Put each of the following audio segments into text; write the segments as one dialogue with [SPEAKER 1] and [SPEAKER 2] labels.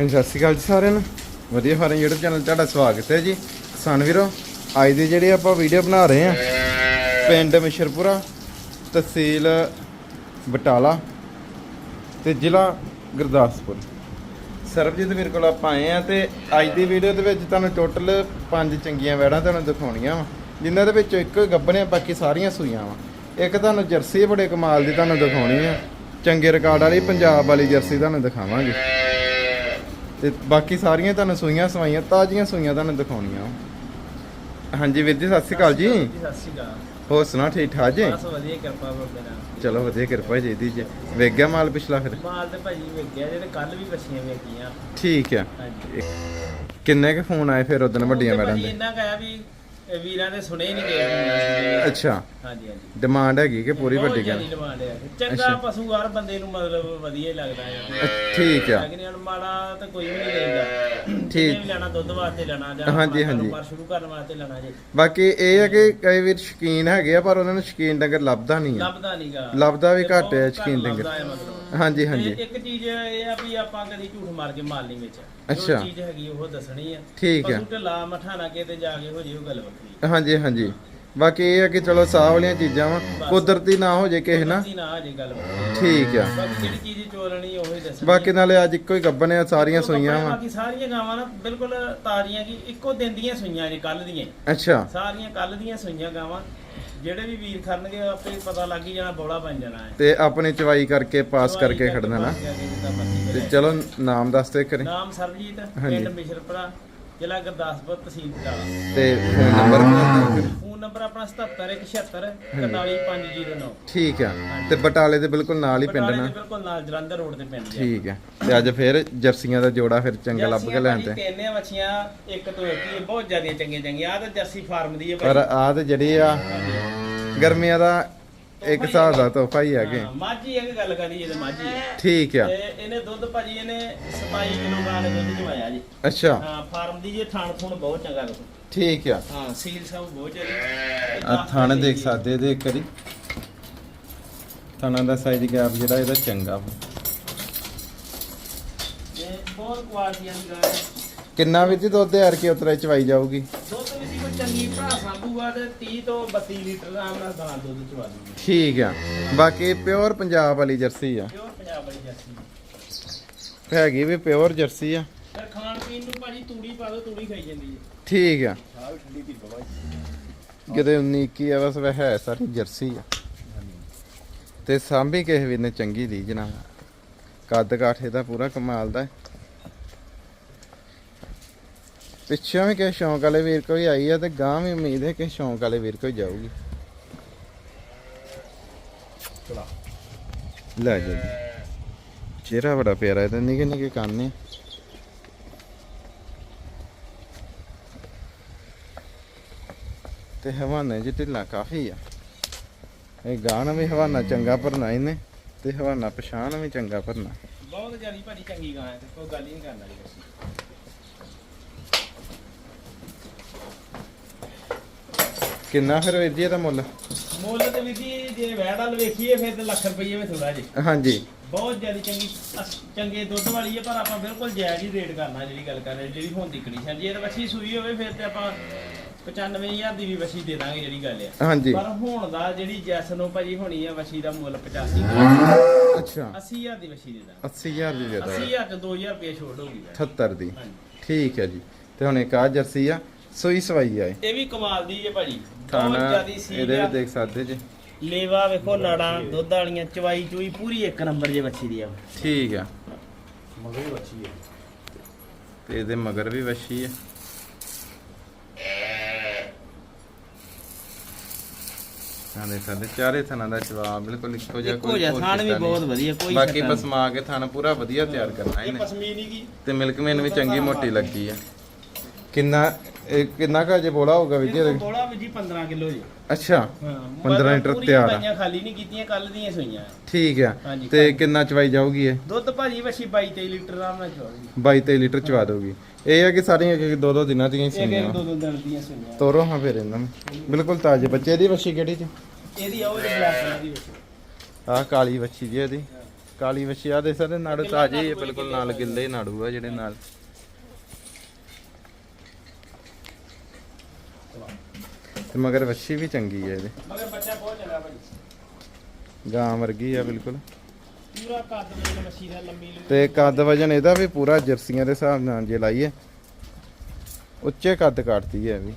[SPEAKER 1] ਹਾਂਜੀ, ਸਤਿ ਸ਼੍ਰੀ ਅਕਾਲ ਜੀ ਸਾਰਿਆਂ ਨੂੰ। ਵਧੀਆ ਫਾਰਮ YouTube ਚੈਨਲ ਤੁਹਾਡਾ ਸਵਾਗਤ ਹੈ ਜੀ। ਕਿਸਾਨ ਵੀਰੋ, ਅੱਜ ਦੀ ਜਿਹੜੀ ਆਪਾਂ ਵੀਡੀਓ ਬਣਾ ਰਹੇ ਹਾਂ, ਪਿੰਡ ਮਿਸ਼ਰਪੁਰਾ, ਤਹਿਸੀਲ ਬਟਾਲਾ ਤੇ ਜ਼ਿਲ੍ਹਾ ਗੁਰਦਾਸਪੁਰ। ਸਰਬਜੀਤ ਵੀਰ ਕੋਲ ਆਪਾਂ ਆਏ ਆ ਤੇ ਅੱਜ ਦੀ ਵੀਡੀਓ ਦੇ ਵਿੱਚ ਤੁਹਾਨੂੰ ਟੋਟਲ ਪੰਜ ਚੰਗੀਆਂ ਵੈੜਾਂ ਤੁਹਾਨੂੰ ਦਿਖਾਉਣੀਆਂ ਵਾ, ਜਿਨ੍ਹਾਂ ਦੇ ਵਿੱਚੋਂ ਇੱਕੋ ਹੀ ਗੱਭਣੇ ਬਾਕੀ ਸਾਰੀਆਂ ਸੂਈਆਂ ਵਾ। ਇੱਕ ਤੁਹਾਨੂੰ ਜਰਸੀ ਬੜੇ ਕਮਾਲ ਦੀ ਤੁਹਾਨੂੰ ਦਿਖਾਉਣੀ ਆ। ਚੰਗੇ ਰਿਕਾਰਡ ਵਾਲੀ, ਪੰਜਾਬ ਵਾਲੀ ਜਰਸੀ ਤੁਹਾਨੂੰ ਦਿਖਾਵਾਂਗੇ। ਤੇ ਬਾਕੀ ਸਾਰੀਆਂ ਤੁਹਾਨੂੰ ਸੂਈਆਂ ਸਵਾਈਆਂ ਤਾਜ਼ੀਆਂ ਸੂਈਆਂ ਤੁਹਾਨੂੰ ਦਿਖਾਉਣੀਆਂ। ਹਾਂਜੀ ਵੀਰ ਜੀ ਸਤਿ ਸ਼੍ਰੀ ਅਕਾਲ ਜੀ।
[SPEAKER 2] ਜੀ ਸਤਿ ਸ਼੍ਰੀ ਅਕਾਲ।
[SPEAKER 1] ਹੋਰ ਸੁਣਾ ਠੀਕ ਠਾਕ ਜੀ?
[SPEAKER 2] ਬਸ ਵਧੀਆ ਕਿਰਪਾ ਬਾਬੇ ਨਾਲ
[SPEAKER 1] ਚਲੋ ਵਧੀਆ ਕਿਰਪਾ ਜੀ ਦੀ ਜੀ। ਵੇਖ ਗਿਆ ਮਾਲ ਪਿਛਲਾ ਫਿਰ?
[SPEAKER 2] ਮਾਲ ਤੇ ਭਾਜੀ ਵੇਖਿਆ ਜਿਹੜੇ ਕੱਲ ਵੀ ਬੱਚੀਆਂ ਵੇਖੀਆਂ।
[SPEAKER 1] ਠੀਕ ਆ। ਕਿੰਨੇ ਕੁ ਫੋਨ ਆਏ ਫਿਰ ਉਦੋਂ ਵੱਡੀਆਂ ਮੈਡਮ ਦੇ?
[SPEAKER 2] ਇੰਨਾ ਕਹਿਆ ਵੀ ਇਹ ਵੀਰਾਂ ਦੇ ਸੁਣੇ ਹੀ ਨਹੀਂ ਗਏ
[SPEAKER 1] ਅੱਛਾ।
[SPEAKER 2] ਹਾਂਜੀ ਹਾਂਜੀ।
[SPEAKER 1] ਡਿਮਾਂਡ ਹੈਗੀ ਕਿ ਪੂਰੀ
[SPEAKER 2] ਬਹੁਤ
[SPEAKER 1] ਵੱਡੀ
[SPEAKER 2] ਜ਼ਿਆਦੀ
[SPEAKER 1] ਗੱਲ
[SPEAKER 2] ਚੰਗਾ। ਪਸ਼ੂ ਹਰ ਬੰਦੇ ਨੂੰ ਮਤਲਬ ਵਧੀਆ ਹੀ ਲੱਗਦਾ ਹੈ।
[SPEAKER 1] ਅ, ਠੀਕ ਆ।
[SPEAKER 2] ਲੇਕਿਨ ਹੁਣ ਮਾੜਾ ਤਾਂ ਕੋਈ ਵੀ ਨਹੀਂ ਦੇਗਾ
[SPEAKER 1] ਠੀਕ।
[SPEAKER 2] ਵੀ ਲੈਣਾ ਦੁੱਧ ਵਾਸਤੇ ਲੈਣਾ ਜਾਂ
[SPEAKER 1] ਹਾਂਜੀ, ਹਾਂਜੀ।
[SPEAKER 2] ਕਾਰੋਬਾਰ ਸ਼ੁਰੂ ਕਰਨ ਵਾਸਤੇ ਲੈਣਾ ਜੇ।
[SPEAKER 1] ਬਾਕੀ ਇਹ ਹੈ ਕਿ ਕਈ ਵੀਰ ਸ਼ਕੀਨ ਹੈਗੇ ਆ ਪਰ ਉਹਨਾਂ ਨੂੰ ਸ਼ਕੀਨ ਡੰਗਰ ਲੱਭਦਾ ਨਹੀਂ ਆ।
[SPEAKER 2] ਲੱਭਦਾ ਨਹੀਂਗਾ
[SPEAKER 1] ਲੱਭਦਾ ਵੀ ਘੱਟ ਹੈ ਸ਼ੌਕੀਨ ਡੰਗਰ। ਹਾਂਜੀ ਹਾਂਜੀ।
[SPEAKER 2] ਇੱਕ ਚੀਜ਼ ਇਹ ਆ ਵੀ ਆਪਾਂ ਕਦੀ ਝੂਠ ਮਾਰ ਕੇ ਮਾਲ ਨਹੀਂ ਵੇਚਿਆ।
[SPEAKER 1] ਅੱਛਾ।
[SPEAKER 2] ਜੋ ਚੀਜ਼ ਹੈਗੀ ਉਹ ਦੱਸਣੀ ਆ।
[SPEAKER 1] ਠੀਕ ਆ।
[SPEAKER 2] ਪਸ਼ੂ ਢਿੱਲਾ ਮਠਾਣਾ ਕੇ ਤੇ ਜਾ ਕੇ ਹੋ ਜੇ ਉਹ ਗੱਲ ਵੱਖਰੀ।
[SPEAKER 1] ਹਾਂਜੀ ਹਾਂਜੀ। ਬਾਕੀ ਇਹ ਹੈ ਕਿ ਚਲੋ ਸਾਹ ਵਾਲੀਆਂ ਚੀਜ਼ਾਂ ਵਾ ਕੁਦਰਤੀ ਨਾ ਹੋ ਜੇ ਕਿਸੇ ਨਾਲ।
[SPEAKER 2] ਕੁਦਰਤੀ ਨਾ ਆ ਜੇ ਗੱਲ ਵੱਖਰੀ।
[SPEAKER 1] ਠੀਕ ਆ।
[SPEAKER 2] ਬਾਕੀ ਜਿਹੜੀ ਚੀਜ਼ ਚੋਲਣੀ ਉਹ ਹੀ ਦੱਸਣੀ
[SPEAKER 1] ਬਾਕੀ ਨਾਲੇ ਅੱਜ ਇੱਕੋ ਹੀ ਗੱਬਨ ਆ ਸਾਰੀਆਂ ਸੂਈਆਂ
[SPEAKER 2] ਕੱਪੜੇ,
[SPEAKER 1] ਵਾ।
[SPEAKER 2] ਬਾਕੀ ਸਾਰੀਆਂ ਗਾਵਾਂ ਨਾ ਬਿਲਕੁਲ ਤਾਜ਼ੀਆਂ ਕੀ ਇੱਕੋ ਦਿਨ ਦੀਆਂ ਸੂਈਆਂ ਜੇ ਕੱਲ ਦੀਆਂ। ਹੀ।
[SPEAKER 1] ਅੱਛਾ।
[SPEAKER 2] ਸਾਰੀਆਂ ਕੱਲ ਦੀਆਂ ਸੂਈਆਂ ਗਾਵਾਂ। ਜਿਹੜੇ ਵੀ ਵੀਰ ਖੜਨਗੇ ਆਪੇ ਪਤਾ ਲੱਗ ਹੀ ਜਾਣਾ ਬੋਲਾ ਬਣ ਜਾਣਾ ਹੈ
[SPEAKER 1] ਤੇ ਆਪਣੀ ਚਵਾਈ ਕਰਕੇ ਪਾਸ ਕਰਕੇ ਖੜਨਾ ਨਾ ਤੇ। ਚਲੋ ਨਾਮ ਦੱਸ ਦੇ ਕਰੇ
[SPEAKER 2] ਨਾਮ ਸਰਬਜੀਤ
[SPEAKER 1] ਹਾਂਜੀ।
[SPEAKER 2] ਪਿੰਡ ਮਿਸ਼ਰਪੁਰਾ ਜ਼ਿਲ੍ਹਾ ਗੁਰਦਾਸਪੁਰ ਤਹਿਸੀਲ ਬਟਾਲਾ
[SPEAKER 1] ਤੇ ਫੋਨ ਨੰਬਰ
[SPEAKER 2] ਫੋਨ ਨੰਬਰ ਆਪਣਾ 7776 41509
[SPEAKER 1] ਠੀਕ ਆ। ਤੇ ਬਟਾਲੇ ਦੇ ਬਿਲਕੁਲ ਨਾਲ ਹੀ ਪਿੰਡ
[SPEAKER 2] ਬਟਾਲੇ
[SPEAKER 1] ਨਾ?
[SPEAKER 2] ਦੇ ਬਿਲਕੁਲ ਨਾਲ ਜਲੰਧਰ ਰੋਡ ਤੇ ਪਿੰਡ ਜੀ।
[SPEAKER 1] ਠੀਕ ਆ। ਤੇ ਅੱਜ ਫੇਰ ਜਰਸੀਆਂ ਦਾ ਜੋੜਾ ਫਿਰ ਚੰਗਾ ਲੱਭ ਕੇ ਲੈਣ ਤੇ?
[SPEAKER 2] ਤਿੰਨੇ ਮੱਛੀਆਂ ਇੱਕ ਤੋਂ ਇੱਕ ਹੀ ਬਹੁਤ ਜ਼ਿਆਦਾ ਚੰਗੀਆਂ ਚੰਗੀਆਂ ਆ ਤਾਂ ਜਰਸੀ ਫਾਰਮ ਦੀ ਹੈ
[SPEAKER 1] ਪਰ ਆ ਤੇ ਜਿਹੜੀ ਆ ਗਰਮੀਆਂ ਦਾ ਇੱਕ ਹਿਸਾਬ ਦਾ ਤੋਹਫਾ ਹੀ ਹੈਗੇ।
[SPEAKER 2] ਹਾਂ, ਮਾਝੀ ਇੱਕ ਗੱਲ ਕਰੀ ਇਹਦੇ ਮਾਝੀ ਹੈ।
[SPEAKER 1] ਠੀਕ ਆ।
[SPEAKER 2] ਤੇ ਇਹਨੇ ਦੁੱਧ ਭਾਜੀ ਇਹਨੇ 27 ਕਿਲੋ ਗਾਂ ਦੇ ਦੁੱਧ ਚਵਾਇਆ ਜੀ।
[SPEAKER 1] ਅੱਛਾ।
[SPEAKER 2] ਹਾਂ ਫਾਰਮ ਦੀ ਜੇ ਥਾਣ ਥੁਣ ਬਹੁਤ ਚੰਗਾ ਲੱਗਦਾ
[SPEAKER 1] ਠੀਕ ਆ।
[SPEAKER 2] ਹਾਂ ਸੀਲ ਸਭ ਬਹੁਤ ਜ਼ਿਆਦਾ
[SPEAKER 1] ਆ ਥਾਣੇ ਦੇਖ ਸਕਦੇ ਦੇ ਇੱਕ ਵਾਰੀ। ਥਾਣਾ ਦਾ ਸਾਈਜ਼ ਗੈਪ ਜਿਹੜਾ ਇਹਦਾ ਚੰਗਾ ਵਾ।
[SPEAKER 2] ਇਹ ਬਹੁਤ ਕੁਆਲਿਟੀਆਂ ਦੀ ਗਾਂ ਹੈ।
[SPEAKER 1] ਕਿੰਨਾ ਵਿੱਚ ਦੁੱਧ ਯਾਰ ਕਿ ਉਤਰਾ ਚਵਾਈ ਜਾਊਗੀ?
[SPEAKER 2] ਦੁੱਧ ਵੀ ਸੀ ਕੋਈ ਚੰਗੀ ਭਰਾ ਸਾਂਭੂਗਾ ਤੇ 30 ਤੋਂ 32 ਲੀਟਰ ਦਾ ਆਮ ਨਾਲ ਗਾਂ ਦੁੱਧ ਚਵਾ ਦੂਗੀ।
[SPEAKER 1] ਠੀਕ ਆ। ਬਾਕੀ ਪਿਓਰ ਪੰਜਾਬ ਵਾਲੀ ਜਰਸੀ ਆ।
[SPEAKER 2] ਪਿਓਰ ਪੰਜਾਬ ਵਾਲੀ ਜਰਸੀ।
[SPEAKER 1] ਹੈਗੀ ਵੀ ਪਿਓਰ ਜਰਸੀ ਆ।
[SPEAKER 2] ਫਿਰ ਖਾਣ ਪੀਣ ਨੂੰ ਭਾਜੀ ਤੂੜੀ ਪਾ ਦੋ ਤੂੜੀ ਖਾਈ ਜਾਂਦੀ ਹੈ।
[SPEAKER 1] ਠੀਕ ਆ।
[SPEAKER 2] ਵੀ
[SPEAKER 1] ਕਿਤੇ 19 21 ਆ ਬਸ ਵੈ ਹੈ ਸਾਰੀ ਜਰਸੀ ਆ। ਤੇ ਸਾਂਭੀ ਕਿਸੇ ਵੀ ਨੇ ਚੰਗੀ ਦੀ ਜਨਾ ਕੱਦ ਕਾਠੇ ਦਾ ਪੂਰਾ ਕਮਾਲ ਦਾ ਹੈ। ਪਿੱਛੋਂ ਵੀ ਕਿਸੇ ਸ਼ੌਂਕ ਵਾਲੇ ਵੀਰ ਕੋਈ ਆਈ ਆ ਤੇ ਗਾਂ ਵੀ ਉਮੀਦ ਹੈ ਕਿ ਸ਼ੌਂਕ ਵਾਲੇ ਵੀਰ ਕੋਈ ਜਾਊਗੀ।
[SPEAKER 2] ਚਲਾ।
[SPEAKER 1] ਲੈ ਜਾ ਚਿਹਰਾ ਬੜਾ ਪਿਆਰਾ ਇਹਦਾ ਨਿੱਕੇ ਨਿੱਕੇ ਕੰਨ ਨੇ। ਤੇ ਹਵਾਨਾ ਜੀ ਢਿੱਲਾ ਕਾਫੀ ਆ। ਇਹ ਗਾਣਾ ਵੀ ਹਵਾਨਾ ਚੰਗਾ ਭਰਨਾ ਇਹਨੇ ਤੇ ਹਵਾਨਾ ਪਛਾਣ ਵੀ ਚੰਗਾ ਭਰਨਾ।
[SPEAKER 2] ਬਹੁਤ ਜ਼ਿਆਦੀ ਭਾਜੀ ਚੰਗੀ ਗਾਂ ਹੈ ਤੇ ਕੋਈ ਗੱਲ ਹੀ ਨਹੀਂ ਕਰਨ ਵਾਲੀ।
[SPEAKER 1] ਕਿੰਨਾ ਫਿਰ ਵੀਰ ਜੀ ਇਹਦਾ ਮੁੱਲ?
[SPEAKER 2] ਮੁੱਲ ਤੇ ਵੀ ਜੀ ਜੇ ਵੈੜ ਵਾਲ ਵੇਖੀਏ ਫਿਰ ਤੇ ਲੱਖ ਰੁਪਏ ਵਿੱਚ ਥੋੜਾ ਜੀ।
[SPEAKER 1] ਹਾਂਜੀ।
[SPEAKER 2] ਬਹੁਤ ਜ਼ਿਆਦਾ ਚੰਗੀ ਚੰਗੇ ਦੁੱਧ ਵਾਲੀ ਹੈ ਪਰ ਆਪਾਂ ਬਿਲਕੁਲ ਜਾਇਜ਼ ਹੀ ਰੇਟ ਕਰਨਾ ਜਿਹੜੀ ਗੱਲ ਕਰ ਰਹੇ ਜਿਹੜੀ ਹੁਣ ਦੀ ਕੰਡੀਸ਼ਨ ਜੇ ਇਹ ਵੱਛੀ ਸੂਈ ਹੋਵੇ ਫਿਰ ਤੇ ਆਪਾਂ 95000 ਦੀ ਵੀ ਵੱਛੀ ਦੇ ਦਾਂਗੇ ਜਿਹੜੀ ਗੱਲ ਆ।
[SPEAKER 1] ਹਾਂਜੀ।
[SPEAKER 2] ਪਰ ਹੁਣ ਦਾ ਜਿਹੜੀ ਜੈਸ ਨੂੰ ਭਾਜੀ ਹੋਣੀ ਆ ਵੱਛੀ ਦਾ ਮੁੱਲ 85
[SPEAKER 1] ਅੱਛਾ।
[SPEAKER 2] 80000 ਦੀ ਵੱਛੀ ਦੇ ਦਾਂਗੇ।
[SPEAKER 1] 80000 ਦੀ ਦੇ ਦੋ
[SPEAKER 2] 80000 ਚ 2000 ਰੁਪਏ ਛੋਟ ਹੋਗੀ
[SPEAKER 1] 78 ਦੀ।
[SPEAKER 2] ਹਾਂਜੀ।
[SPEAKER 1] ਠੀਕ ਹੈ ਜੀ। ਤੇ ਹੁਣ ਇੱਕ ਆ ਜਰਸੀ ਆ। ਸੂਈ ਸਵਾਈ ਆ ਇਹ।
[SPEAKER 2] ਇਹ ਵੀ ਕਮਾਲ ਦੀ ਜੇ ਭਾਜੀ। ਬਹੁਤ
[SPEAKER 1] ਥਾਣਾ
[SPEAKER 2] ਜ਼ਿਆਦੀ ਸੀ
[SPEAKER 1] ਇਹਦੇ ਵੀ ਦੇਖ ਸਕਦੇ ਜੀ।
[SPEAKER 2] ਲੇਵਾ ਵੇਖੋ ਨਾੜਾਂ ਦੁੱਧ ਵਾਲੀਆਂ ਚਵਾਈ ਚੂਈ ਪੂਰੀ ਇੱਕ ਨੰਬਰ ਜੇ ਵੱਛੀ ਦੀ ਆ।
[SPEAKER 1] ਠੀਕ ਆ।
[SPEAKER 2] ਮਗਰ ਵੱਛੀ ਹੈ
[SPEAKER 1] ਤੇ ਇਹਦੇ ਮਗਰ ਵੀ ਵੱਛੀ ਆ। ਹਾਂ ਦੇ ਸਾਡੇ ਚਾਰੇ ਥਾਂ ਦਾ ਜਵਾਬ ਬਿਲਕੁਲ ਇੱਕੋ ਜਿਹਾ
[SPEAKER 2] ਇੱਕੋ ਜਿਹਾ ਥਾਣ ਵੀ ਬਹੁਤ
[SPEAKER 1] ਨਹੀਂ।
[SPEAKER 2] ਵਧੀਆ ਕੋਈ
[SPEAKER 1] ਬਾਕੀ
[SPEAKER 2] ਸ਼ੱਕ
[SPEAKER 1] ਬਸ ਮਾ ਕੇ ਥਾਣਾ ਪੂਰਾ ਵਧੀਆ ਤਿਆਰ ਕਰਨਾ
[SPEAKER 2] ਇਹ
[SPEAKER 1] ਇਹਨੇ।
[SPEAKER 2] ਪਸਮੀਨੀ ਕੀ
[SPEAKER 1] ਤੇ ਮਿਲਕਮੈਨ ਵੀ ਚੰਗੀ ਮੋਟੀ ਲੱਗੀ ਆ। ਕਿੰਨਾ ਇਹ ਕਿੰਨਾ ਕਾ ਜੇ ਬੋਲਾ ਹੋਊਗਾ ਵੀ ਜੀ
[SPEAKER 2] ਇਹਦੇ?
[SPEAKER 1] ਇਹਦੇ?
[SPEAKER 2] ਬੋਲਾ ਵੀ ਜੀ 15 ਕਿਲੋ ਜੀ।
[SPEAKER 1] ਅੱਛਾ
[SPEAKER 2] ਹਾਂ
[SPEAKER 1] 15 ਲੀਟਰ
[SPEAKER 2] ਪੂਰੀਆਂ
[SPEAKER 1] ਤਿਆਰ ਆ।
[SPEAKER 2] ਪਾਈਆਂ ਖਾਲੀ ਨਹੀਂ ਕੀਤੀਆਂ ਕੱਲ ਦੀਆਂ ਸੋਈਆਂ।
[SPEAKER 1] ਠੀਕ ਆ।
[SPEAKER 2] ਹਾਂਜੀ,
[SPEAKER 1] ਤੇ। ਕਿੰਨਾ ਚਵਾਈ ਜਾਊਗੀ ਇਹ?
[SPEAKER 2] ਦੁੱਧ ਭਾਜੀ ਵਛੀ 22 23 ਲੀਟਰ ਆਰਾਮ ਨਾਲ ਚੋਰੀ
[SPEAKER 1] 22 23 ਲੀਟਰ ਚਵਾ ਦੋਗੀ। ਇਹ ਆ ਕਿ ਸਾਰੀਆਂ ਇੱਕ ਇੱਕ ਦੋ ਦੋ ਦਿਨਾਂ ਦੀਆਂ ਹੀ
[SPEAKER 2] ਇੱਕ ਇੱਕ ਦੋ ਦੋ ਦਿਨ ਦੀਆਂ ਸੋਈਆਂ।
[SPEAKER 1] ਤੋਰੋ ਹਾਂ ਫਿਰ ਇਹਨਾਂ ਨੂੰ। ਬਿਲਕੁਲ ਤਾਜ਼ੇ ਬੱਚੇ ਦੀ ਵੱਛੀ ਕਿਹੜੀ ਚ
[SPEAKER 2] ਇਹਦੀ ਆਓ ਜੀ ਬਲੈਕ ਕਲਰ ਦੀ ਵਛੀ।
[SPEAKER 1] ਆਹ ਕਾਲੀ ਵੱਛੀ ਜੀ ਇਹਦੀ। ਕਾਲੀ ਵਛੀ ਆ ਦੇ ਸਾਰੇ ਨਾੜੂ ਤਾਜ਼ੇ ਹੀ ਆ, ਬਿਲਕੁਲ ਨਾਲ ਗਿੱਲੇ ਨਾੜੂ ਆ ਜਿਹੜੇ ਨਾਲ। ਤੇ ਮਗਰ ਵੱਛੀ ਵੀ ਚੰਗੀ ਹੈ ਇਹਦੇ।
[SPEAKER 2] ਮਗਰ ਬੱਚਾ ਬਹੁਤ ਚੰਗਾ ਭਾਜੀ
[SPEAKER 1] ਗਾਂ ਵਰਗੀ ਆ ਬਿਲਕੁਲ।
[SPEAKER 2] ਪੂਰਾ ਕੱਦ ਮੇਲ ਮੱਛੀ ਦਾ ਲੰਮੀ ਲੰਮੀ।
[SPEAKER 1] ਤੇ ਕੱਦ ਵਜਨ ਇਹਦਾ ਵੀ ਪੂਰਾ ਜਰਸੀਆਂ ਦੇ ਹਿਸਾਬ ਨਾਲ ਜੇ ਲਾਈਏ ਉੱਚੇ ਕੱਦ ਕੱਟਦੀ ਹੈ ਵੀ।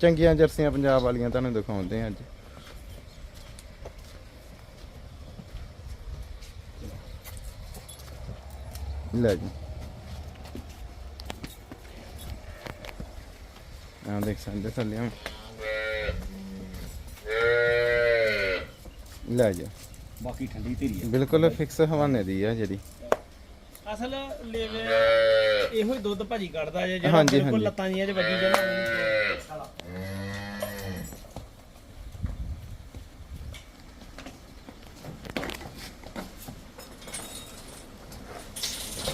[SPEAKER 1] ਚੰਗੀਆਂ ਜਰਸੀਆਂ ਪੰਜਾਬ ਵਾਲੀਆਂ ਤੁਹਾਨੂੰ ਦਿਖਾਉਂਦੇ ਆ ਅੱਜ। ਲੈ ਜੀ। ਆ ਦੇਖ ਸਕਦੇ ਥੱਲੇ ਹੁਣ। ਲੈ ਜੀ।
[SPEAKER 3] ਬਾਕੀ ਠੰਡੀ ਧੀਰੀ ਹੈ
[SPEAKER 1] ਬਿਲਕੁਲ ਫਿਕਸ ਹਵਾਨੇ ਦੀ ਆ ਜਿਹੜੀ।
[SPEAKER 2] ਅਸਲ ਲੇਵੇ ਇਹੋ ਹੀ ਦੁੱਧ ਭਾਜੀ ਕੱਢਦਾ ਜੇ ਜਿਹੜਾ
[SPEAKER 1] ਹਾਂਜੀ,
[SPEAKER 2] ਬਿਲਕੁਲ
[SPEAKER 1] ਹਾਂਜੀ।
[SPEAKER 2] ਲੱਤਾਂ ਜੀਆਂ 'ਚ ਵੱਜੀ ਜਾਣਾ।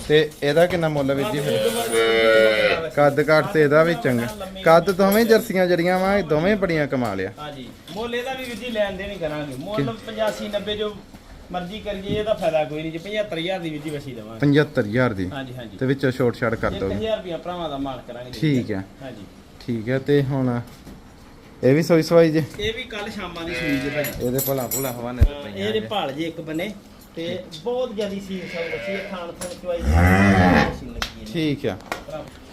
[SPEAKER 1] ਤੇ ਇਹਦਾ ਕਿੰਨਾ ਮੁੱਲ ਵੀਰ ਜੀ ਫਿਰ? ਕੱਦ ਕਾਠ ਤੇ ਇਹਦਾ ਵੀ ਚੰਗਾ। ਕੱਦ ਦੋਵੇਂ ਜਰਸੀਆਂ ਜੜੀਆਂ ਵਾ ਦੋਵੇਂ ਬੜੀਆਂ ਕਮਾਲ ਆ
[SPEAKER 2] ਹਾਂਜੀ। ਮੁੱਲ ਇਹਦਾ ਵੀ ਵੀਰ ਜੀ ਲੈਣ ਦੇ ਨਹੀਂ ਕਰਾਂਗੇ। ਮੁੱਲ 85 90 ਜੋ ਮਰਜ਼ੀ ਕਰੀਏ ਇਹਦਾ ਫਾਇਦਾ ਕੋਈ ਨਹੀਂ ਜੀ। 75000 ਦੀ ਵੀਰ ਜੀ ਵਸੀ ਦੇਵਾਂਗੇ।
[SPEAKER 1] 75000 ਦੀ।
[SPEAKER 2] ਹਾਂਜੀ ਹਾਂਜੀ।
[SPEAKER 1] ਤੇ ਵਿੱਚੋਂ ਛੋਟ ਛਾੜ ਕਰ ਦੋਗੇ।
[SPEAKER 2] 1000 ਰੁਪਇਆ ਭਰਾਵਾਂ ਦਾ ਮਾਲ ਕਰਾਂਗੇ। ਜੀ।
[SPEAKER 1] ਠੀਕ ਹੈ।
[SPEAKER 2] ਹਾਂਜੀ।
[SPEAKER 1] ਠੀਕ ਹੈ ਤੇ ਹੁਣ ਇਹ ਵੀ ਸੋਈ ਸਵਾਈ ਜੇ?
[SPEAKER 2] ਇਹ ਵੀ ਕੱਲ ਸ਼ਾਮਾਂ ਦੀ ਸੂਈ ਜੇ ਭਾਜੀ
[SPEAKER 1] ਇਹਦੇ ਭਲਾ ਭੁਲਾ ਹਵਾਨੇ ਤੇ ਪਈਆਂ
[SPEAKER 2] ਇਹਦੇ। ਭਾਲ ਜੇ ਇੱਕ ਬੰਨੇ ਤੇ ਬਹੁਤ ਜ਼ਿਆਦੀ ਸੀਲ ਸਭ ਬੱਚੀ ਹੈ ਖਾਣ ਤੋਂ ਚੁਆਈ ਮਸ਼ੀਨ ਲੱਗੀ ਹੈ।
[SPEAKER 1] ਠੀਕ ਆ।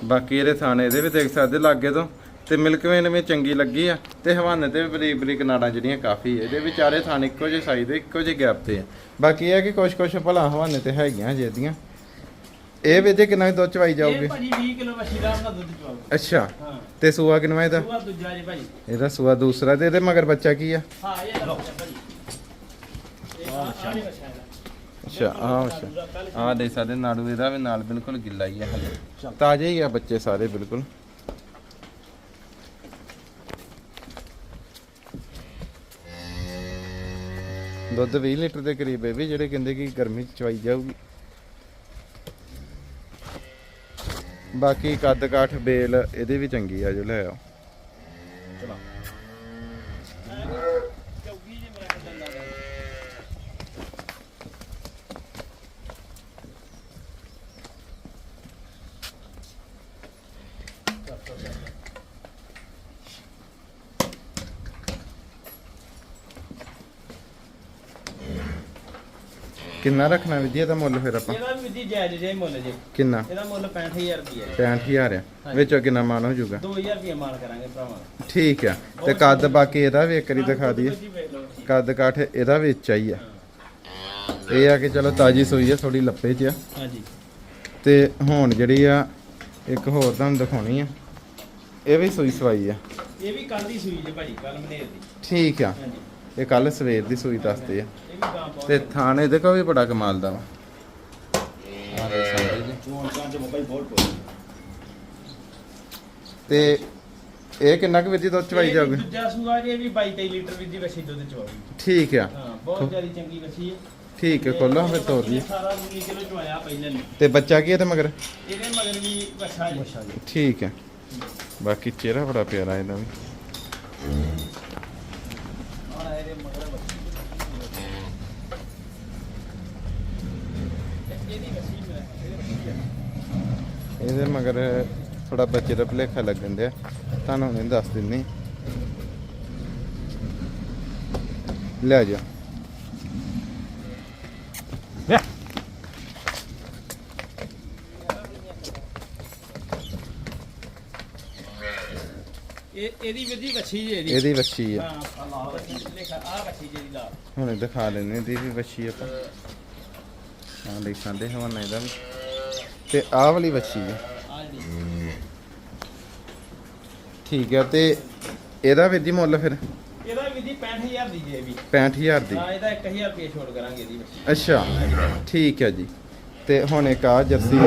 [SPEAKER 1] ਬਾਕੀ ਇਹਦੇ ਥਾਣੇ ਇਹਦੇ ਵੀ ਦੇਖ ਸਕਦੇ ਲਾਗੇ ਤੋਂ। ਤੇ ਮਿਲਕ ਵੇਨ ਵੀ ਚੰਗੀ ਲੱਗੀ ਆ। ਤੇ ਹਵਾਨੇ ਤੇ ਵੀ ਬਰੀਕ ਬਰੀਕ ਨਾੜਾਂ ਜਿਹੜੀਆਂ ਕਾਫੀ ਇਹਦੇ ਵਿਚਾਰੇ ਥਾਣੇ ਇੱਕੋ ਜਿਹੇ ਸਾਈਜ਼ ਦੇ ਇੱਕੋ ਜਿਹੇ ਗੈਪ ਤੇ ਆ। ਬਾਕੀ ਇਹ ਆ ਕਿ ਕੁਛ ਕੁਛ ਭਲਾ ਹਵਾਨੇ ਤੇ ਹੈਗੀਆਂ ਜੇ ਇਹਦੀਆਂ। ਇਹ ਵੇਜੇ ਕਿੰਨਾ ਕੁ ਦੁੱਧ ਚਵਾਈ ਜਾਊਗੀ?
[SPEAKER 2] ਇਹ ਭਾਜੀ 20 ਕਿਲੋ ਮੱਛੀ ਦਾ ਆਪਣਾ ਦੁੱਧ ਚਵਾਓ
[SPEAKER 1] ਅੱਛਾ।
[SPEAKER 2] ਹਾਂ।
[SPEAKER 1] ਤੇ ਸੂਆ ਕਿੰਨਾ ਇਹਦਾ?
[SPEAKER 2] ਦੂਆ ਦੂਜਾ ਜੀ ਭਾਜੀ।
[SPEAKER 1] ਇਹਦਾ ਸੂਆ ਦੂਸਰਾ ਤੇ ਇਹਦੇ ਮਗਰ ਬੱਚਾ ਕੀ ਆ?
[SPEAKER 2] ਹਾਂ ਇਹ ਲਓ ਭਾਜੀ। ਇਹ ਬੱਚਾ।
[SPEAKER 1] ਅੱਛਾ ਆ ਅੱਛਾ। ਆ ਦੇ ਸਕਦੇ ਨਾੜੂ ਇਹਦਾ ਵੀ ਨਾਲ ਬਿਲਕੁਲ ਗਿੱਲਾ ਹੀ ਆ ਹਲੇ। ਤਾਜ਼ੇ ਹੀ ਆ ਬੱਚੇ ਸਾਰੇ ਬਿਲਕੁਲ। ਦੁੱਧ 20 ਲੀਟਰ ਦੇ ਕਰੀਬ ਇਹ ਵੀ, ਜਿਹੜੇ ਕਹਿੰਦੇ ਕਿ ਗਰਮੀ ਚ ਚਵਾਈ ਜਾਊਗੀ। ਬਾਕੀ ਕੱਦ ਕਾਠ, ਬੇਲ, ਇਹਦੇ ਵੀ ਚੰਗੀ ਆ, ਜੋ ਲੈ ਆਓ।
[SPEAKER 2] ਚੌਗੀ ਜੀ ਮੇਰਾ ਕਿਦਾਂ ਦਾ
[SPEAKER 1] ਕਿੰਨਾ ਰੱਖਣਾ ਵਿਧੀ ਦਾ ਮੁੱਲ ਫਿਰ ਆਪਾਂ?
[SPEAKER 2] ਇਹਦਾ ਵੀ ਵਿਧੀ ਜਾਇਜ਼ ਜੇ ਮੁੱਲ ਜੇ।
[SPEAKER 1] ਕਿੰਨਾ?
[SPEAKER 2] ਇਹਦਾ ਮੁੱਲ 65000 ਰੁਪਏ
[SPEAKER 1] 65000 ਆ। ਵਿੱਚੋਂ ਕਿੰਨਾ ਮਾਨ ਹੋ ਜਾਊਗਾ।
[SPEAKER 2] 2000 ਰੁਪਏ ਮਾਲ ਕਰਾਂਗੇ ਭਰਾਵਾਂ।
[SPEAKER 1] ਠੀਕ ਆ। ਤੇ ਕੱਦ ਬਾਕੀ ਇਹਦਾ ਵੀ ਇੱਕ ਵਾਰੀ ਦਿਖਾ ਦਈਏ।
[SPEAKER 2] ਜੀ ਜੀ।
[SPEAKER 1] ਕੱਦ ਕਾਠ ਇਹਦਾ ਵੀ ਉੱਚਾ ਹੀ ਆ। ਇਹ ਆ ਕਿ ਚਲੋ ਤਾਜੀ ਸੂਈ ਆ ਥੋੜੀ ਲੱਪੇ 'ਚ ਆ।
[SPEAKER 2] ਹਾਂਜੀ।
[SPEAKER 1] ਤੇ ਹੁਣ ਜਿਹੜੀ ਆ ਇੱਕ ਹੋਰ ਤੁਹਾਨੂੰ ਦਿਖਾਉਣੀ ਆ। ਇਹ ਵੀ ਸੂਈ ਸਵਾਈ ਆ।
[SPEAKER 2] ਇਹ ਵੀ ਕੱਲ ਦੀ ਸੂਈ ਜੇ ਭਾਜੀ ਕੱਲ ਮਨੇਰ ਦੀ।
[SPEAKER 1] ਠੀਕ ਆ।
[SPEAKER 2] ਹਾਂਜੀ।
[SPEAKER 1] ਇਹ ਕੱਲ ਸਵੇਰ ਦੀ ਸੂਈ ਦੱਸਦੇ ਆ। ਤੇ ਥਾਣੇ ਦੇ ਕੋ ਵੀ ਬੜਾ ਕਮਾਲ ਦਾ ਵਾ। ਜੀ। ਤੇ ਇਹ ਕਿੰਨਾ ਕੁ ਵਿੱਚੀ ਦੁੱਧ ਚਵਾਈ ਜਾਊਗੀ?
[SPEAKER 2] ਦੂਜਾ ਸੂਆ ਜੇ ਵੀ 22 23 ਲੀਟਰ ਵਿੱਚ ਦੀ ਵਸੀ ਦੁੱਧ ਚਵਾਉਗੀ
[SPEAKER 1] ਠੀਕ ਆ।
[SPEAKER 2] ਹਾਂ ਬਹੁਤ ਜ਼ਿਆਦਾ ਚੰਗੀ ਵਸੀ ਹੈ
[SPEAKER 1] ਠੀਕ ਹੈ ਖੋਲੋ ਫਿਰ ਤੋਰ ਦੀ
[SPEAKER 2] ਸਾਰਾ 19 ਕਿਲੋ ਚਵਾਇਆ ਪਹਿਲੇ ਨੇ
[SPEAKER 1] ਤੇ ਬੱਚਾ ਕੀ ਹੈ ਤੇ ਮਗਰ?
[SPEAKER 2] ਇਹਦੇ ਮਗਰ ਵੀ ਵਸਾ ਜੀ।
[SPEAKER 3] ਜੀ
[SPEAKER 1] ਠੀਕ ਹੈ ਬਾਕੀ ਚਿਹਰਾ ਬੜਾ ਪਿਆਰਾ ਇਹਦਾ ਵੀ।
[SPEAKER 2] ਇਹਦੇ ਮਗਰ
[SPEAKER 1] ਥੋੜਾ ਬੱਚੇ ਦਾ ਭੁਲੇਖਾ ਲੱਗਣ ਦਿਆ ਤੁਹਾਨੂੰ ਨਹੀਂ ਦੱਸ ਦਿੰਨੀ। ਲੈ ਜਾ
[SPEAKER 2] ਇਹ ਇਹਦੀ ਵਿਧੀ ਵਸੀ ਜੇ ਇਹਦੀ।
[SPEAKER 1] ਇਹਦੀ ਵੱਛੀ ਆ
[SPEAKER 2] ਹਾਂ ਲਿਖਾ ਆ ਦਾ
[SPEAKER 1] ਹੁਣ ਦਿਖਾ ਲੈਨੇ ਦੀ ਵੀ ਵੱਛੀ ਆਪਾਂ। ਹਾਂ ਦੇਖ ਸਕਦੇ ਹਵਾਨਾ ਇਹਦਾ ਵੀ। ਤੇ ਆਹ ਵਾਲੀ ਵੱਛੀ ਆ
[SPEAKER 2] ਆ ਜਿਹੜੀ
[SPEAKER 1] ਠੀਕ ਹੈ ਤੇ ਇਹਦਾ ਵੀ ਦੀ ਮੁੱਲ ਫਿਰ?
[SPEAKER 2] ਇਹਦਾ ਵਿਧੀ 65000 ਦੀ ਜੇ ਵੀ।
[SPEAKER 1] 65000 ਦੀ।
[SPEAKER 2] ਹਾਂ ਇਹਦਾ 1000 ਰੁਪਏ ਛੋੜ ਕਰਾਂਗੇ ਇਹਦੀ
[SPEAKER 1] ਅੱਛਾ ਠੀਕ ਹੈ ਜੀ। ਤੇ ਹੁਣ ਇੱਕ ਆ ਜਰਸੀ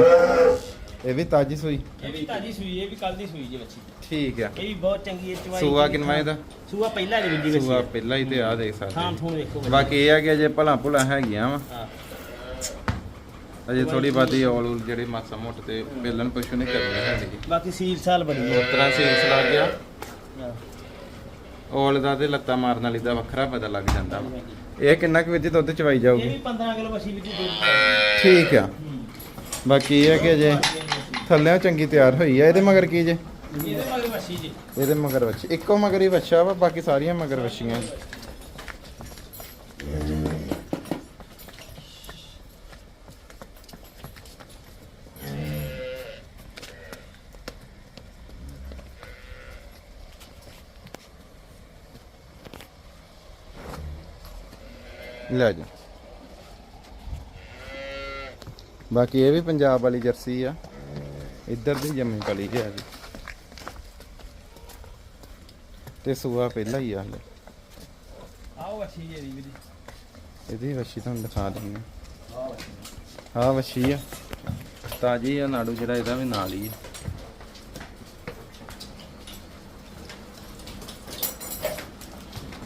[SPEAKER 1] ਇਹ ਵੀ ਤਾਜੀ ਸੂਈ?
[SPEAKER 2] ਇਹ ਵੀ ਤਾਜੀ ਸੂਈ ਇਹ ਵੀ ਕੱਲ ਦੀ ਸੂਈ ਜੇ ਬੱਚੀ।
[SPEAKER 1] ਠੀਕ ਆ।
[SPEAKER 2] ਇਹ ਵੀ ਬਹੁਤ ਚੰਗੀ ਹੈ ਚਵਾਈ
[SPEAKER 1] ਸੂਆ ਕਿੰਨਾ ਇਹਦਾ?
[SPEAKER 2] ਸੂਆ ਪਹਿਲਾ ਜੀ ਦੀ
[SPEAKER 1] ਸੂਆ ਪਹਿਲਾਂ ਹੀ ਤੇ ਆ ਦੇਖ
[SPEAKER 2] ਥਾਂ
[SPEAKER 1] ਸਕਦੇ
[SPEAKER 2] ਥੂਣ ਵੇਖੋ
[SPEAKER 1] ਬਾਕੀ ਇਹ ਆ ਕਿ ਅਜੇ ਭਲਾ ਭੁਲਾ ਹੈਗੀਆਂ ਵਾ।
[SPEAKER 2] ਹਾਂ।
[SPEAKER 1] ਅਜੇ ਥੋੜੀ ਬਾਤੀ ਔਲ ਉਲ ਜਿਹੜੇ ਮਾਸਾ ਮੋਟ ਤੇ ਬੇਲਣ ਪਸ਼ੂ ਨੇ ਕਰਨੀ ਹੈਗੀ।
[SPEAKER 2] ਬਾਕੀ ਸੀਲ ਸਾਲ ਬੜੀ ਹੈ।
[SPEAKER 1] ਉਸ ਤਰ੍ਹਾਂ ਸੇਲਸ ਲੱਗ ਗਿਆ। ਔਲ ਦਾ ਤੇ ਲੱਤਾਂ ਮਾਰਨ ਵਾਲੀ ਦਾ ਵੱਖਰਾ ਪਤਾ ਲੱਗ ਜਾਂਦਾ ਵਾ। ਇਹ ਕਿੰਨਾ ਕੁ ਵਿੱਚ ਦੁੱਧ ਚਵਾਈ
[SPEAKER 2] ਇਹ
[SPEAKER 1] ਜਾਊਗੀ
[SPEAKER 2] ਵੀ 15 ਕਿਲੋ ਵਸੀ ਵਿੱਚ ਦੁੱਧ
[SPEAKER 1] ਠੀਕ ਆ।
[SPEAKER 2] ਹੂੰ।
[SPEAKER 1] ਬਾਕੀ ਇਹ ਹੈ ਕਿ ਜੇ ਥੱਲਿਆਂ ਚੰਗੀ ਤਿਆਰ ਹੋਈ ਆ ਇਹਦੇ ਮਗਰ ਕੀ ਜੇ?
[SPEAKER 2] ਇਹਦੇ ਮਗਰ ਵਸੀ ਜੀ।
[SPEAKER 1] ਇਹਦੇ ਮਗਰ ਵੱਛੀ। ਇੱਕੋ ਮਗਰ ਹੀ ਵੱਛਾ ਵਾ ਬਾਕੀ ਸਾਰੀਆਂ ਮਗਰ ਵੱਛੀਆਂ ਲੈ ਜਾ। ਬਾਕੀ ਇਹ ਵੀ ਪੰਜਾਬ ਵਾਲੀ ਜਰਸੀ ਆ। ਇੱਧਰ ਦੀ ਜੰਮੀ ਪਲੀ ਹੈ ਜੀ। ਤੇ ਸੂਆ ਪਹਿਲਾਂ ਹੀ ਆ ਹਲੇ।
[SPEAKER 2] ਆਓ ਵਸੀ ਜੀ ਜੀ।
[SPEAKER 1] ਇਹਦੀ ਵੱਛੀ ਤੁਹਾਨੂੰ ਦਿਖਾ ਦਿੰਦੇ ਹਾਂ। ਵੱਛੀ ਆ। ਤਾਜੀ ਆ ਨਾੜੂ ਜਿਹੜਾ ਇਹਦਾ ਵੀ ਨਾਲ ਹੀ ਆ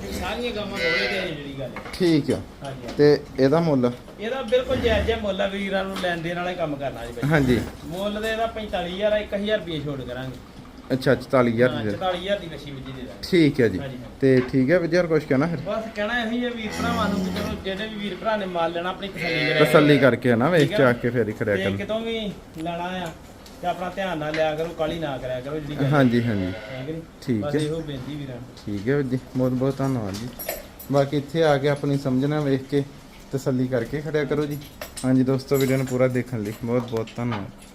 [SPEAKER 2] ਇਹ ਸਾਰੀਆਂ ਗਾਵਾਂ ਦੋਲੇ ਤੇ ਜਿਹੜੀ ਗੱਲ। ਹੈ
[SPEAKER 1] ਠੀਕ ਆ।
[SPEAKER 2] ਹਾਂਜੀ। ਹਾਂਜੀ।
[SPEAKER 1] ਤੇ ਇਹਦਾ ਮੁੱਲ?
[SPEAKER 2] ਇਹਦਾ ਬਿਲਕੁਲ ਜਾਇਜ਼ ਹੈ ਮੁੱਲ ਆ ਵੀਰਾਂ ਨੂੰ ਲੈਣ ਦੇਣ ਵਾਲਾ ਹੀ ਕੰਮ ਕਰਨਾ ਜੀ ਬਾਈ।
[SPEAKER 1] ਹਾਂਜੀ।
[SPEAKER 2] ਮੁੱਲ ਦੇ ਇਹਦਾ 45000 ਆ 1000 ਰੁਪਏ ਛੋੜ ਕਰਾਂਗੇ।
[SPEAKER 1] ਅੱਛਾ 44000
[SPEAKER 2] ਹਾਂ,
[SPEAKER 1] ਦੇ
[SPEAKER 2] 44000 ਦੀ ਵਸੀ ਵਿੱਚ ਦੇ ਦਾਂਗੇ।
[SPEAKER 1] ਠੀਕ ਹੈ ਜੀ।
[SPEAKER 2] ਹਾਂਜੀ।
[SPEAKER 1] ਤੇ ਠੀਕ ਹੈ ਵਿਦਿਆਰ ਕੁਛ ਕਹਿਣਾ ਫਿਰ?
[SPEAKER 2] ਬਸ ਕਹਿਣਾ ਇਹੀ ਹੈ ਵੀਰ ਭਰਾਵਾਂ ਨੂੰ ਕਿ ਚਲੋ ਜਿਹੜੇ ਵੀ ਵੀਰ ਭਰਾ ਨੇ ਮਾਲ ਲੈਣਾ ਆਪਣੀ ਤਸੱਲੀ ਕਰਿਆ
[SPEAKER 1] ਤਸੱਲੀ ਕਰਕੇ ਹੈ ਨਾ ਵੇਖ
[SPEAKER 2] ਠੀਕ ਆ।
[SPEAKER 1] ਚਾਕ ਕੇ ਫੇਰ ਹੀ ਖੜਿਆ ਕਰਨ
[SPEAKER 2] ਕਿਤੋਂ ਵੀ ਲੈਣਾ ਆ। ਤੇ ਆਪਣਾ ਧਿਆਨ ਨਾਲ ਲਿਆ ਕਰੋ ਕਾਲੀ ਨਾ ਕਰਿਆ ਕਰੋ ਜਿਹੜੀ ਗੱਲ
[SPEAKER 1] ਹਾਂਜੀ ਹਾਂਜੀ।
[SPEAKER 2] ਹੈ ਕਿ ਨਹੀਂ?
[SPEAKER 1] ਠੀਕ
[SPEAKER 2] ਬਸ
[SPEAKER 1] ਹੈ।
[SPEAKER 2] ਇਹੋ ਬੇਨਤੀ ਵੀਰਾਂ ਨੂੰ।
[SPEAKER 1] ਠੀਕ ਹੈ ਵੀਰ ਜੀ ਬਹੁਤ ਬਹੁਤ ਧੰਨਵਾਦ ਜੀ। ਬਾਕੀ ਇੱਥੇ ਆ ਕੇ ਆਪਣੀ ਸਮਝਣਾ ਵੇਖ ਕੇ ਤਸੱਲੀ ਕਰਕੇ ਖੜਿਆ ਕਰੋ ਜੀ। ਹਾਂਜੀ ਦੋਸਤੋ ਵੀਡੀਓ ਨੂੰ ਪੂਰਾ ਦੇਖਣ ਲਈ ਬਹੁਤ ਬਹੁਤ ਧੰਨਵਾਦ।